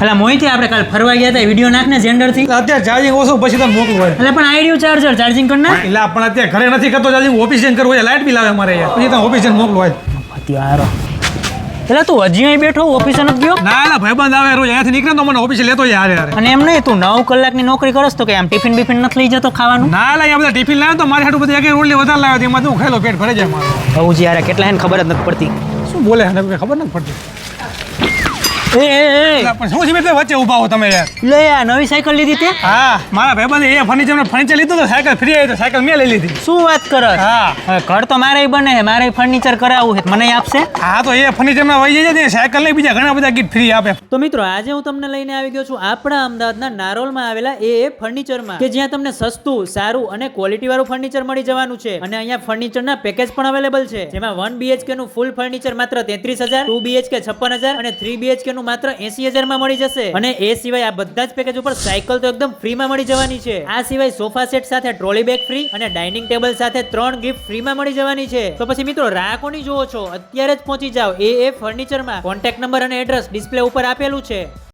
એટલે મોહિતી આપણે કાલ ફરવા ગયા હતા વીડિયો નાખને જેન્ડરથી અત્યારે ચાર્જિંગ ઓછું પછી તમે મોકલું હોય. એટલે પણ આઈડિયો ચાર્જર ચાર્જિંગ કર નાખ. એટલે પણ અત્યારે ઘરે નથી કરતો ચાર્જિંગ ઓફિસ જઈને કરવું હોય લાઇટ બિલ આવે અમારે પછી તમે ઓફિસ જઈને મોકલું હોય. અત્યારો એટલે તું હજી અહીં બેઠો ઓફિસે નથી ગયો? ના એટલે ભાઈબંધ આવે રોજ અહીંયાથી નીકળે તો મને ઓફિસે લેતો યાર હારે અને એમ નહીં તું નવ કલાકની નોકરી કરસ તો કે આમ ટિફિન બિફિન નથી લઈ જતો ખાવાનું? ના એટલે અહીંયા બધા ટિફિન લાવ્યો તો મારી હાટું બધી એક રોટલી વધારે લાવ્યો એમાં તો હું ખાઈ લો પેટ ભરાઈ જાય મારું. બહુ જ યાર કેટલા એને ખબર જ નથી પડતી. શું બોલે એને ખબર નથી પડતી? એ એ એ. પણ શું છે એટલે વચ્ચે ઊભા હો તમે? યાર લે આ નવી સાયકલ લીધી તે. હા મારા ભાઈબંધે એ ફર્નિચર ફર્નિચર લીધું તો સાયકલ ફ્રી આવી તો સાયકલ મેં લઈ લીધી. શું વાત કરો હા. હવે ઘર તો મારે બને છે મારે ફર્નિચર કરાવવું છે મને આપશે? હા તો એ ફર્નિચરમાં વહી જાય છે સાયકલ લઈ બીજા ઘણા બધા ગીટ ફ્રી આપે. તો મિત્રો આજે હું તમને લઈને આવી ગયો છું આપણા અમદાવાદના નારોલમાં આવેલા એ એ ફર્નિચરમાં કે જ્યાં તમને સસ્તું સારું અને ક્વોલિટી વાળું ફર્નિચર મળી જવાનું છે. અને અહીંયા ફર્નિચરના પેકેજ પણ અવેલેબલ છે. જેમાં વન બીએચકે નું ફૂલ ફર્નિચર માત્ર તેત્રીસ હજાર ટુ બીએચકે છપ્પન હજાર અને થ્રી બીએચકે નું માત્ર એસી હજારમાં મળી જશે. અને એ સિવાય આ બધા જ પેકેજ ઉપર સાયકલ તો એકદમ ફ્રીમાં મળી જવાની છે. આ સિવાય સોફા સેટ સાથે ટ્રોલી બેગ ફ્રી અને ડાઇનિંગ ટેબલ સાથે ત્રણ ગિફ્ટ ફ્રીમાં મળી જવાની છે. તો પછી મિત્રો રાહ કોની જુઓ છો. અત્યારે જ પહોંચી જાઓ. એ એ ફર્નિચરમાં કોન્ટેક્ટ નંબર અને એડ્રેસ ડિસ્પ્લે ઉપર આપેલું છે.